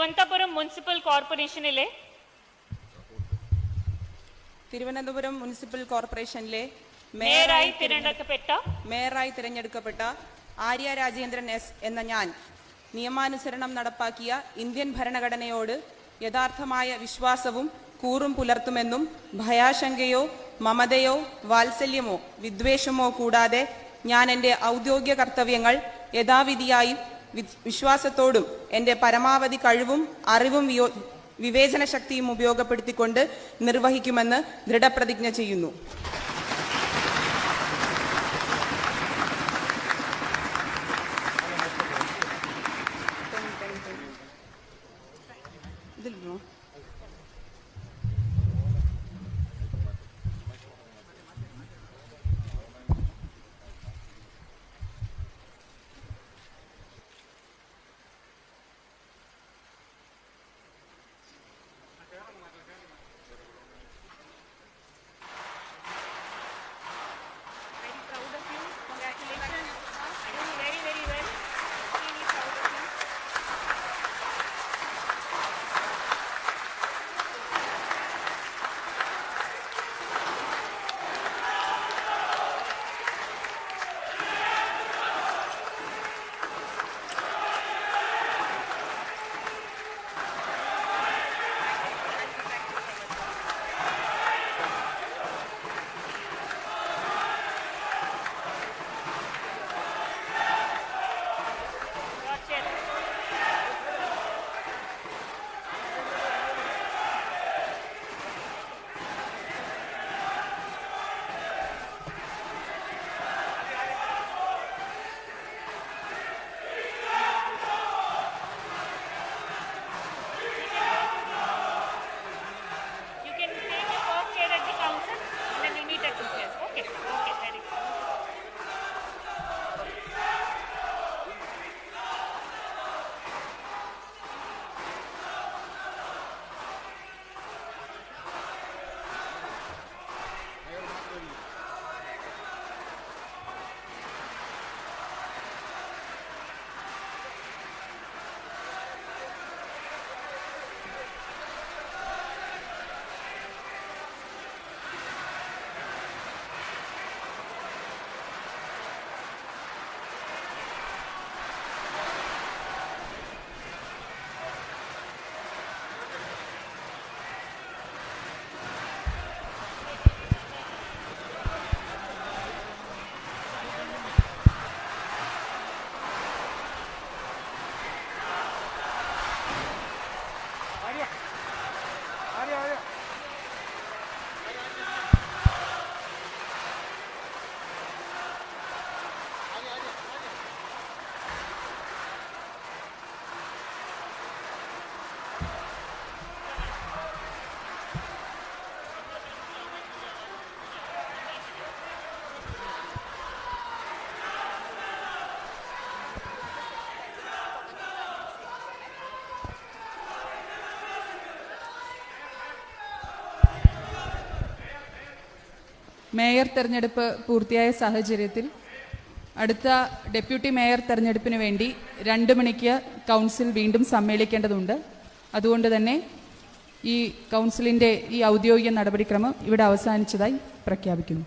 Thiruvananthapuram municipal കോർപ്പറേഷനിലെ Thiruvananthapuram municipal കോർപ്പറേഷനിലെ മേയറായി തിരഞ്ഞെടുക്കപ്പെട്ട മേയറായി തിരഞ്ഞെടുക്കപ്പെട്ട ആര്യ രാജേന്ദ്രൻ എസ് എന്ന ഞാൻ നിയമാനുസരണം നടപ്പാക്കിയ ഇന്ത്യൻ ഭരണഘടനയോട് യഥാർത്ഥമായ വിശ്വാസവും കൂറും പുലർത്തുമെന്നും ഭയാശങ്കയോ മമതയോ വാത്സല്യമോ വിദ്വേഷമോ കൂടാതെ ഞാൻ എന്റെ ഔദ്യോഗിക കർത്തവ്യങ്ങൾ യഥാവിധിയായും വിശ്വാസത്തോടും എന്റെ പരമാവധി കഴിവും അറിവും വിവേചന ശക്തിയും ഉപയോഗപ്പെടുത്തിക്കൊണ്ട് നിർവഹിക്കുമെന്ന് ദൃഢപ്രതിജ്ഞ ചെയ്യുന്നു. മേയർ തെരഞ്ഞെടുപ്പ് പൂർത്തിയായ സാഹചര്യത്തിൽ അടുത്ത ഡെപ്യൂട്ടി മേയർ തെരഞ്ഞെടുപ്പിന് വേണ്ടി രണ്ട് മണിക്ക് കൗൺസിൽ വീണ്ടും സമ്മേളിക്കേണ്ടതുണ്ട്. അതുകൊണ്ട് തന്നെ ഈ കൗൺസിലിന്റെ ഈ ഔദ്യോഗിക നടപടിക്രമം ഇവിടെ അവസാനിച്ചതായി പ്രഖ്യാപിക്കുന്നു.